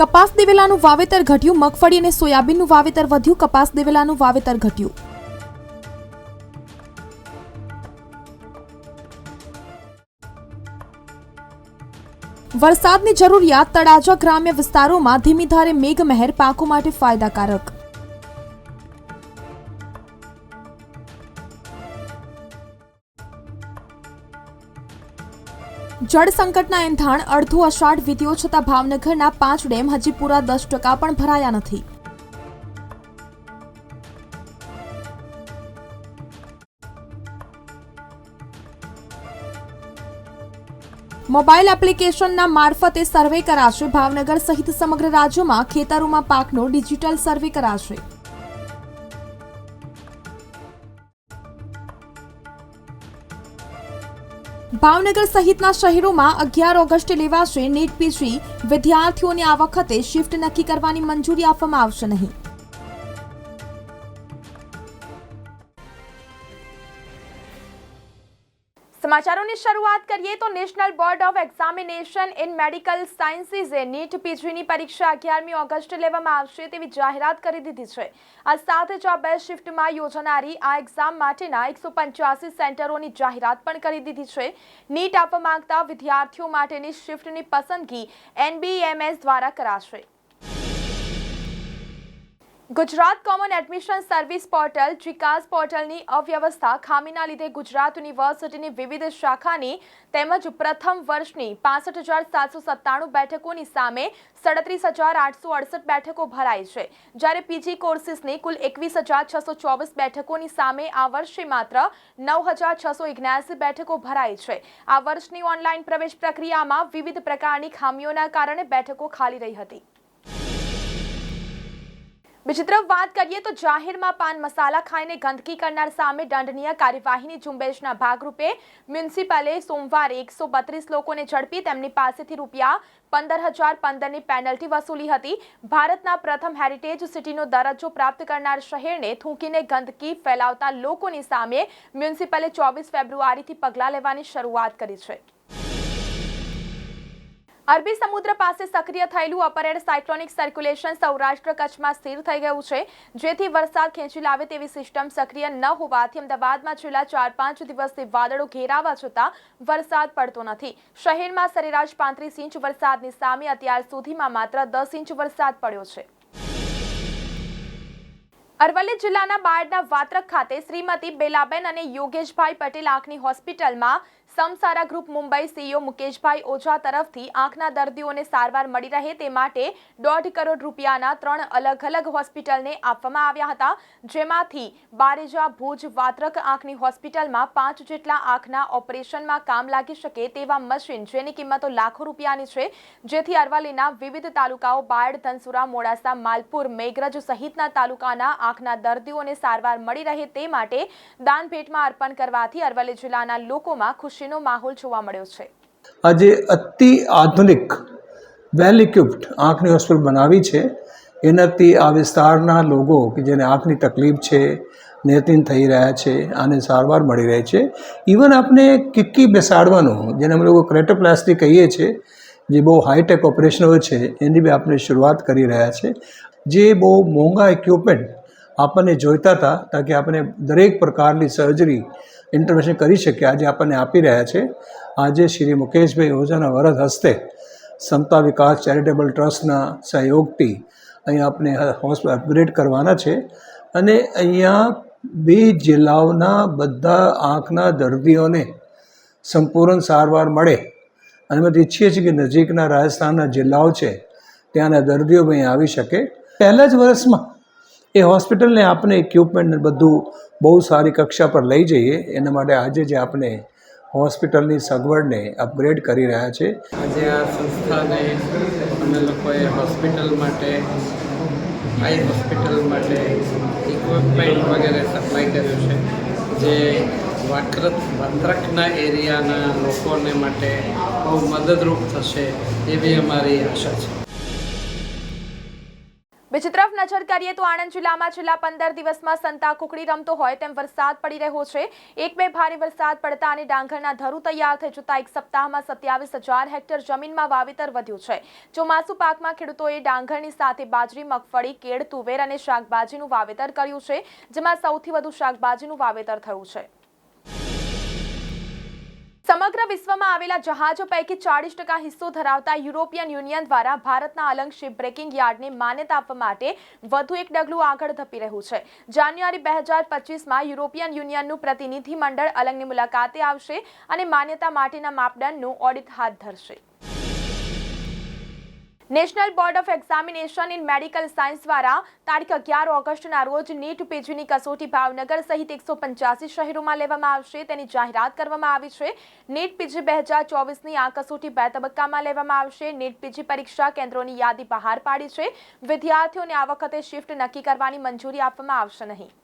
કપાસ દિવેલાનું વાવેતર ઘટ્યું, મગફળી અને સોયાબીનનું વાવેતર વધ્યું, કપાસ દિવેલાનું વાવેતર ઘટ્યું. વરસાદની જરૂરિયાત તળાજા ગ્રામ્ય વિસ્તારોમાં ધીમી ધારે મેઘમહેર પાકો માટે ફાયદાકારક. જળ સંકટના એંધાણ, અડધો અષાઢ વીત્યો છતાં ભાવનગરના પાંચ ડેમ હજી પૂરા દસ ટકા પણ ભરાયા નથી. મોબાઈલ એપ્લિકેશનના મારફતે સર્વે કરાશે. ભાવનગર સહિત સમગ્ર રાજ્યમાં ખેતરોમાં પાકનો ડિજિટલ સર્વે કરાશે. ભાવનગર સહિતના શહેરોમાં અગિયાર ઓગસ્ટે લેવાશે નીટ પીજી વિદ્યાર્થીઓને આ વખતે શિફ્ટ નક્કી કરવાની મંજૂરી આપવામાં આવશે નહીં. સમાચારોની શરૂઆત કરીએ તો national board of examination in medical સાયન્સીસે NEET પીજીની પરીક્ષા અગિયારમી ઓગસ્ટે લેવામાં આવશે તેવી જાહેરાત કરી દીધી છે. આ સાથે જ આ બે શિફ્ટમાં યોજાનારી આ એક્ઝામ માટેના એકસો પંચ્યાસી સેન્ટરોની જાહેરાત પણ કરી દીધી છે. નીટ આપવા માંગતા વિદ્યાર્થીઓ માટેની શિફ્ટની પસંદગી એનબીએમએસ દ્વારા કરાશે. Gujarat common admission service portal જીકાસ પોર્ટલની અવ્યવસ્થા ખામીના લીધે ગુજરાત યુનિવર્સિટીની વિવિધ શાખાની તેમજ પ્રથમ વર્ષની પાસઠ હજાર સાતસો સત્તાણું બેઠકોની સામે સડત્રીસ હજાર આઠસો અડસઠ બેઠકો ભરાઈ છે. જ્યારે પીજી કોર્સિસની કુલ એકવીસ હજાર છસો ચોવીસ બેઠકોની સામે આ વર્ષે માત્ર નવ હજાર છસો ઓગણ્યાસી બેઠકો ભરાઈ છે. આ વર્ષની ઓનલાઈન પ્રવેશ પ્રક્રિયામાં વિવિધ પ્રકારની ખામીઓના કારણે બેઠકો ખાલી રહી હતી. બીજી તરફ વાત કરીએ તો જાહેરમાં પાન મસાલા ખાઈને ગંદકી કરનાર સામે દંડનીય કાર્યવાહીની ઝુંબેશના ભાગરૂપે મ્યુનિસિપલે સોમવારે એકસો બત્રીસ લોકોને ઝડપી તેમની પાસેથી રૂપિયા પંદર હજાર પંદરની પેનલ્ટી વસૂલી હતી. ભારતના પ્રથમ હેરિટેજ સિટીનો દરજ્જો પ્રાપ્ત કરનાર શહેરને થૂંકીને ગંદકી ફેલાવતા લોકોની સામે મ્યુનિસિપલે ચોવીસ ફેબ્રુઆરીથી પગલાં લેવાની શરૂઆત કરી છે. અરબી સમુદ્ર પાસે સક્રિય થયેલું upper air cyclonic circulation Saurashtra કચ્છમાં સ્થિર થઈ ગયું છે. જેથી વરસાદ ખેંચી લાવે તેવી સિસ્ટમ સક્રિય ન હોવાથી અમદાવાદમાં છેલ્લા ચાર પાંચ દિવસથી વાદળો ઘેરાવા છતાં વરસાદ પડતો નથી. શહેરમાં સરેરાશ પાંત્રીસ ઇંચ વરસાદની સામે અત્યાર સુધીમાં માત્ર દસ ઇંચ વરસાદ પડ્યો છે. અરવલ્લી જિલ્લાના બાયડના વાત્રક ખાતે શ્રીમતી બેલાબેન અને યોગેશભાઈ પટેલ આંખની હોસ્પિટલમાં સમસારા ગ્રુપ મુંબઈ સીઈઓ મુકેશભાઈ ઓઝા તરફથી આંખના દર્દીઓને સારવાર મળી રહે તે માટે દોઢ કરોડ રૂપિયાના ત્રણ અલગ અલગ હોસ્પિટલને આપવામાં આવ્યા હતા, જેમાંથી બારેજા ભુજ વાત્રક આંખની હોસ્પિટલમાં પાંચ જેટલા આંખના ઓપરેશનમાં કામ લાગી શકે તેવા મશીન જેની કિંમતો લાખો રૂપિયાની છે, જેથી અરવલ્લીના વિવિધ તાલુકાઓ બાયડ, ધનસુરા, મોડાસા, માલપુર, મેઘરજ સહિતના તાલુકાના આંખના દર્દીઓને સારવાર મળી રહે તે માટે દાન ભેટમાં અર્પણ કરવાથી અરવલ્લી જિલ્લાના લોકોમાં ખુશીનો માહોલ જોવા મળ્યો છે. આજે અતિ આધુનિક વેલ ઇક્વિપ્ડ આંખની હોસ્પિટલ બનાવી છે. એનાથી આ વિસ્તારના લોકો કે જેને આંખની તકલીફ છે નેતિન થઈ રહ્યા છે, આને સારવાર મળી રહે છે. ઇવન આપણે કિક્કી બેસાડવાનું, જેને અમે લોકો ક્રેટોપ્લાસ્ટી કહીએ છીએ, જે બહુ હાઈટેક ઓપરેશન હોય છે, એની બી આપણે શરૂઆત કરી રહ્યા છે. જે બહુ મોંઘા ઇક્વિપમેન્ટ આપણને જોઈતા હતા તાકે આપણે દરેક પ્રકારની સર્જરી ઇન્ટરવેન્શન કરી શકીએ. આજે આપણને આપી રહ્યા છે. આજે શ્રી મુકેશભાઈ ઓઝાના વરદ હસ્તે સમતા વિકાસ ચેરિટેબલ ટ્રસ્ટના સહયોગથી અહીંયા આપણે હોસ્પિટલ અપગ્રેડ કરવાના છે. અને અહીંયા બે જિલ્લાઓના બધા આંખના દર્દીઓને સંપૂર્ણ સારવાર મળે. અને અમે ઈચ્છીએ છીએ કે નજીકના રાજસ્થાનના જિલ્લાઓ છે, ત્યાંના દર્દીઓ અહીં આવી શકે. પહેલાં જ વર્ષમાં એ હોસ્પિટલને આપણે ઇક્વિપમેન્ટ બધું બહુ સારી કક્ષા પર લઈ જઈએ. એના માટે આજે જે આપણે હોસ્પિટલની સગવડને અપગ્રેડ કરી રહ્યા છે. આજે આ સંસ્થાને અમે લોકોએ હોસ્પિટલ માટે, આઈ હોસ્પિટલ માટે ઇક્વિપમેન્ટ વગેરે સપ્લાય કર્યું છે. જે વાક્રત વાત્રકના એરિયાના લોકોને માટે બહુ મદદરૂપ થશે એવી અમારી આશા છે. બીજી તરફ નજર કરીએ તો આણંદ જિલ્લામાં છેલ્લા પંદર દિવસમાં સંતા કુકડી રમતો હોય તેમ વરસાદ પડી રહ્યો છે. એક બે ભારે વરસાદ પડતા અને ડાંગરના ધરું તૈયાર થઈ જતા એક સપ્તાહમાં સત્યાવીસ હજાર હેક્ટર જમીનમાં વાવેતર વધ્યું છે. ચોમાસુ પાકમાં ખેડૂતોએ ડાંગરની સાથે બાજરી, મગફળી, કેળ, તુવેર અને શાકભાજીનું વાવેતર કર્યું છે, જેમાં સૌથી વધુ શાકભાજીનું વાવેતર થયું છે. સમગ્ર વિશ્વમાં આવેલા જહાજો પૈકી ચાળીસ ટકા હિસ્સો ધરાવતા યુરોપિયન યુનિયન દ્વારા ભારતના અલંગ શિપ બ્રેકિંગ યાર્ડને માન્યતા આપવા માટે વધુ એક ડગલું આગળ ધપી રહ્યું છે. જાન્યુઆરી બે હજાર પચીસમાં યુરોપિયન યુનિયનનું પ્રતિનિધિ મંડળ અલંગની મુલાકાતે આવશે અને માન્યતા માટેના માપદંડનું ઓડિટ હાથ ધરશે. National board of examination in medical science દ્વારા તારીખ અગિયાર ઓગસ્ટના રોજ નીટ પીજીની કસોટી ભાવનગર સહિત એકસો પંચ્યાસી શહેરોમાં લેવામાં આવશે. તેની જાહેરાત કરવામાં આવી છે. નીટ પીજી બે હજાર ચોવીસની આ કસોટી બે તબક્કામાં લેવામાં આવશે. નીટ પીજી પરીક્ષા કેન્દ્રોની યાદી બહાર પાડી છે. વિદ્યાર્થીઓને આ વખતે શિફ્ટ નક્કી કરવાની મંજૂરી આપવામાં આવશે નહીં.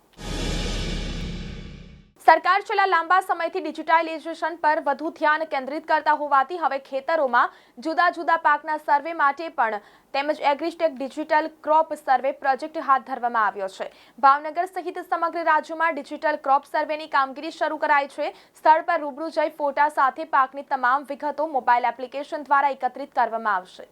સરકાર છેલ્લા લાંબા સમયથી ડિજિટાઇઝેશન પર વધુ ધ્યાન કેન્દ્રિત કરતા હોવાથી હવે ખેતરોમાં જુદા જુદા પાકના સર્વે માટે પણ તેમજ AgriStack digital crop survey project હાથ ધરવામાં આવ્યો છે. ભાવનગર સહિત સમગ્ર રાજ્યમાં ડિજિટલ ક્રોપ સર્વેની કામગીરી શરૂ કરાઈ છે. સ્થળ પર રૂબરૂ જઈ ફોટા સાથે પાકની તમામ વિગતો મોબાઈલ એપ્લિકેશન દ્વારા એકત્રિત કરવામાં આવશે.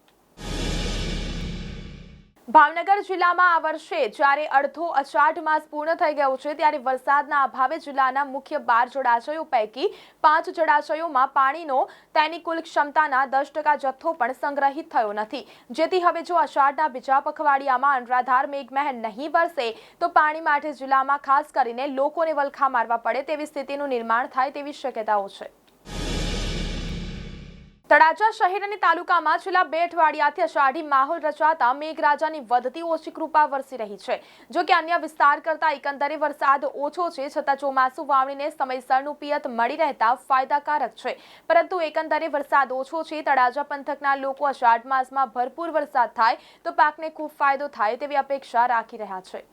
ભાવનગર જિલ્લામાં આ વર્ષે જ્યારે અડધો અષાઢ માસ પૂર્ણ થઈ ગયો છે, ત્યારે વરસાદના અભાવે જિલ્લાના મુખ્ય બાર જળાશયો પૈકી પાંચ જળાશયોમાં પાણીનો તેની કુલ ક્ષમતાના દસ ટકા જથ્થો પણ સંગ્રહિત થયો નથી. જેથી હવે જો અષાઢના બીજા પખવાડિયામાં અનરાધાર મેઘમહેર નહીં વરસે, તો પાણી માટે જિલ્લામાં ખાસ કરીને લોકોને વલખા મારવા પડે તેવી સ્થિતિનું નિર્માણ થાય તેવી શક્યતાઓ છે. તળાજા શહેર અને તાલુકામાં છેલ્લા બે અઠવાડિયાથી અષાઢી માહોલ રચાતા મેઘરાજાની વધતી ઓછી કૃપા વરસી રહી છે. જો કે અન્ય વિસ્તાર કરતા એકંદરે વરસાદ ઓછો છે, છતાં ચોમાસું વાવણીને સમયસરનું પિયત મળી રહેતા ફાયદાકારક છે. પરંતુ એકંદરે વરસાદ ઓછો છે, તળાજા પંથકના લોકો અષાઢ માસમાં ભરપૂર વરસાદ થાય તો પાકને ખૂબ ફાયદો થાય તેવી અપેક્ષા રાખી રહ્યા છે.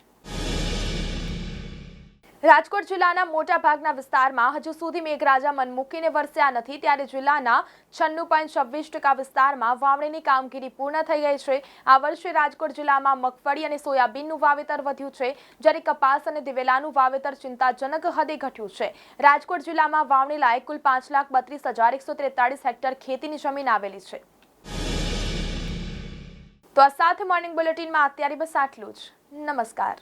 રાજકોટ જિલ્લાના મોટા ભાગના વિસ્તારમાં હજુ સુધી મેઘરાજા મન મૂકીને વરસ્યા નથી, ત્યારે જિલ્લાના છન્નું પોઈન્ટ છવ્વીસ ટકા વિસ્તારમાં વાવણીની કામગીરી પૂર્ણ થઈ ગઈ છે. આ વર્ષે રાજકોટ જિલ્લામાં મગફળી અને સોયાબીનનું વાવેતર વધ્યું છે, જ્યારે કપાસ અને દિવેલાનું વાવેતર ચિંતાજનક હદે ઘટ્યું છે. રાજકોટ જિલ્લામાં વાવણી લાયક કુલ પાંચ લાખ બત્રીસ હજાર એકસો ત્રેતાળીસ હેક્ટર ખેતીની જમીન આવેલી છે. તો આ સાથે મોર્નિંગ બુલેટિનમાં અત્યારે બસ આટલું જ. નમસ્કાર.